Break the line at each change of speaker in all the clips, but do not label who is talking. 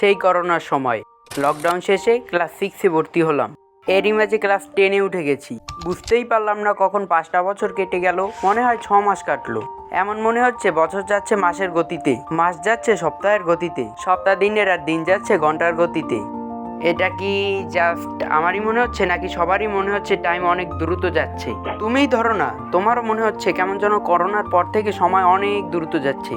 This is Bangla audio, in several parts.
সেই করোনার সময়। লকডাউন শেষে ক্লাস সিক্সে ভর্তি হলাম। এরই মাঝে ক্লাস টেনে উঠে গেছি। বুঝতেই পারলাম না কখন পাঁচটা বছর কেটে গেল, মনে হয় ছ মাস কাটলো। এমন মনে হচ্ছে বছর যাচ্ছে মাসের গতিতে, মাস যাচ্ছে সপ্তাহের গতিতে, সপ্তাহ দিনের আর দিন যাচ্ছে ঘণ্টার গতিতে। এটা কি জাস্ট আমারই মনে হচ্ছে নাকি সবারই মনে হচ্ছে টাইম অনেক দ্রুত যাচ্ছে? তুমিই ধরো না, তোমারও মনে হচ্ছে কেমন যেন করোনার পর থেকে সময় অনেক দ্রুত যাচ্ছে।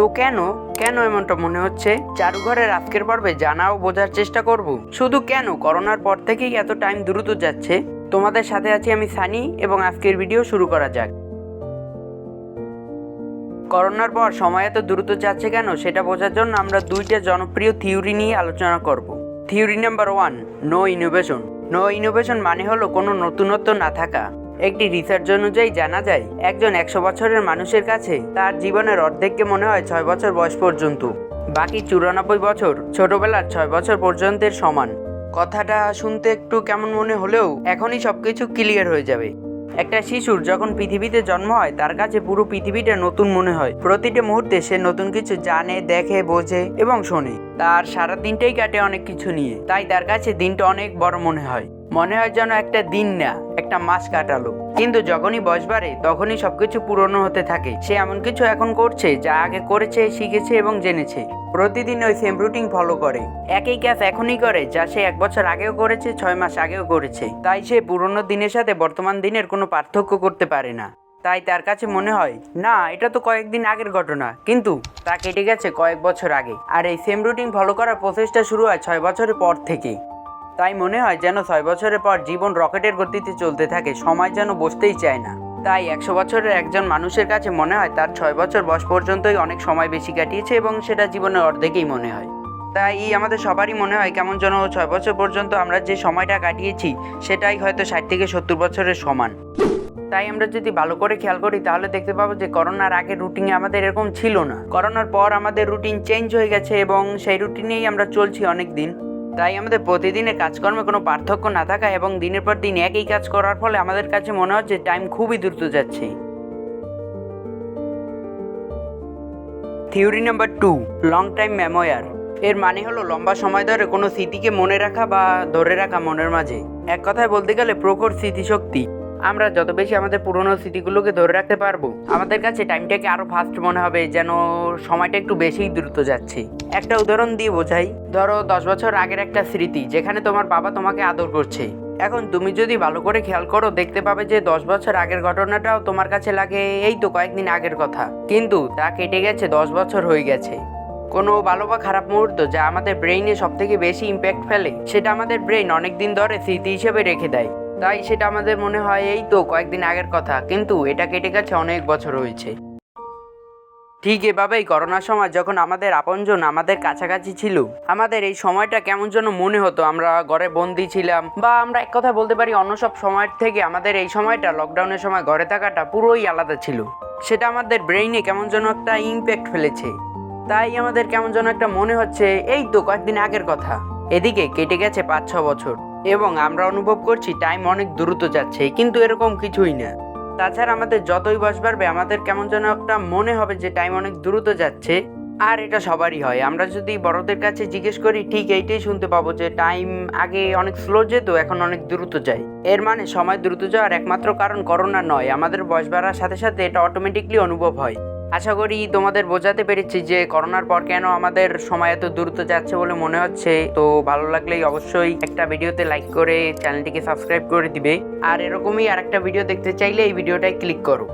তো কেন? কেন এমনটা মনে হচ্ছে? চারুঘরের আজকের পর্বে জানা ও বোঝার চেষ্টা করব। শুধু কেন? করোনার পর থেকেই এত টাইম দ্রুত যাচ্ছে। তোমাদের সাথে আছি আমি সানি এবং আজকের ভিডিও শুরু করা যাক। করোনার পর সময় এত দ্রুত যাচ্ছে কেন সেটা বোঝার জন্য আমরা দুইটা জনপ্রিয় থিওরি নিয়ে আলোচনা করব। Theory number one no innovation no innovation মানে হলো কোনো নতুনত্ব না থাকা। একটি রিসার্চ অনুযায়ী জানা যায়, একজন একশো বছরের মানুষের কাছে তার জীবনের অর্ধেককে মনে হয় ছয় বছর বয়স পর্যন্ত। বাকি চুরানব্বই বছর ছোটবেলার ছয় বছর পর্যন্তের সমান। কথাটা শুনতে একটু কেমন মনে হলেও এখনই সবকিছু ক্লিয়ার হয়ে যাবে। একটা শিশুর যখন পৃথিবীতে জন্ম হয়, তার কাছে পুরো পৃথিবীটা নতুন মনে হয়। প্রতিটি মুহূর্তে সে নতুন কিছু জানে, দেখে, বোঝে এবং শোনে। তার সারা দিনটাই কাটে অনেক কিছু নিয়ে। তাই তার কাছে দিনটা অনেক বড় মনে হয়। মনে হয় যেন একটা দিন না, একটা মাস কাটালো। কিন্তু যখনই বয়স বাড়ে, তখনই সবকিছু পুরনো হতে থাকে। সে এমন কিছু এখন করছে, যা আগে করেছে, শিখেছে এবং জেনেছে। প্রতিদিন ওই সেম রুটিন ফলো করে। একই কাজ এখনই করে, যা সে এক বছর আগেও করেছে, ছয় মাস আগেও করেছে। তাই সে পুরনো দিনের সাথে বর্তমান দিনের কোনো পার্থক্য করতে পারে না। তাই তার কাছে মনে হয়, না, এটা তো কয়েকদিন আগের ঘটনা। কিন্তু তা কেটে গেছে কয়েক বছর আগে। আর এই সেম রুটিন ফলো করার প্রসেসটা শুরু হয় ছয় বছরের পর থেকে। তাই মনে হয় যেন ছয় বছরের পর জীবন রকেটের গতিতে চলতে থাকে, সময় যেন বসতেই চায় না। তাই একশো বছরের একজন মানুষের কাছে মনে হয় তার ছয় বছর বয়স পর্যন্তই অনেক সময় বেশি কাটিয়েছে এবং সেটা জীবনের অর্ধেকই মনে হয়। তাই আমাদের সবারই মনে হয় কেমন যেন ছয় বছর পর্যন্ত আমরা যে সময়টা কাটিয়েছি, সেটাই হয়তো ষাট থেকে সত্তর বছরের সমান। তাই আমরা যদি ভালো করে খেয়াল করি, তাহলে দেখতে পাবো যে করোনার আগে রুটিনে আমাদের এরকম ছিল না। করোনার পর আমাদের রুটিন চেঞ্জ হয়ে গেছে এবং সেই রুটিনেই আমরা চলছি অনেক দিন তাই আমাদের প্রতিদিনের কাজকর্মে কোনো পার্থক্য না থাকা এবং দিনের পর দিন একই কাজ করার ফলে আমাদের কাছে মনে হচ্ছে টাইম খুবই দ্রুত যাচ্ছে। Theory number two long time memoir এর মানে হলো লম্বা সময় ধরে কোনো স্মৃতিকে মনে রাখা বা ধরে রাখা মনের মাঝে। এক কথায় বলতে গেলে প্রখর স্মৃতিশক্তি। আমরা যত বেশি আমাদের পুরনো স্মৃতিগুলোকে ধরে রাখতে পারব, আমাদের কাছে টাইমটাকে আরও ফাস্ট মনে হবে, যেন সময়টা একটু বেশিই দ্রুত যাচ্ছে। একটা উদাহরণ দিয়ে বোঝাই। ধরো, দশ বছর আগের একটা স্মৃতি, যেখানে তোমার বাবা তোমাকে আদর করছে। এখন তুমি যদি ভালো করে খেয়াল করো, দেখতে পাবে যে দশ বছর আগের ঘটনাটাও তোমার কাছে লাগে, এই তো কয়েকদিন আগের কথা। কিন্তু তা কেটে গেছে, দশ বছর হয়ে গেছে। কোনো ভালো বা খারাপ মুহূর্ত যা আমাদের ব্রেইনে সব থেকে বেশি ইম্প্যাক্ট ফেলে, সেটা আমাদের ব্রেইন অনেক দিন ধরে স্মৃতি হিসেবে রেখে দেয়। তাই সেটা আমাদের মনে হয়, এই তো কয়েকদিন আগের কথা, কিন্তু এটা কেটে গেছে অনেক বছর হয়েছে। ঠিক এভাবেই করোনার সময় যখন আমাদের আপনজন আমাদের কাছাকাছি ছিল, আমাদের এই সময়টা কেমন যেন মনে হতো। আমরা ঘরে বন্দি ছিলাম বা আমরা এক কথা বলতে পারি অন্য সব সময়ের থেকে আমাদের এই সময়টা লকডাউনের সময় ঘরে থাকাটা পুরোই আলাদা ছিল। সেটা আমাদের ব্রেইনে কেমন যেন একটা ইম্প্যাক্ট ফেলেছে। তাই আমাদের কেমন যেন একটা মনে হচ্ছে, এই তো কয়েকদিন আগের কথা। এদিকে কেটে গেছে পাঁচ ছ বছর এবং আমরা অনুভব করছি টাইম অনেক দ্রুত যাচ্ছে, কিন্তু এরকম কিছুই না। তাছাড়া আমাদের যতই বয়স বাড়বে, আমাদের কেমন যেন একটা মনে হবে যে টাইম অনেক দ্রুত যাচ্ছে। আর এটা সবারই হয়। আমরা যদি বড়দের কাছে জিজ্ঞেস করি, ঠিক এইটাই শুনতে পাবো যে টাইম আগে অনেক স্লো যেত, এখন অনেক দ্রুত যায়। এর মানে সময় দ্রুত যাওয়ার একমাত্র কারণ করোনা নয়। আমাদের বয়স বাড়ার সাথে সাথে এটা অটোমেটিকলি অনুভব হয়। আশা করি তোমাদের বোঝাতে পেরেছি যে করোনার পর কেন আমাদের সময় এত দ্রুত যাচ্ছে বলে মনে হচ্ছে। তো ভালো লাগলেই অবশ্যই একটা ভিডিওতে লাইক করে চ্যানেলটিকে সাবস্ক্রাইব করে দিবে। আর এরকমই আর একটা ভিডিও দেখতে চাইলে এই ভিডিওটায় ক্লিক করো।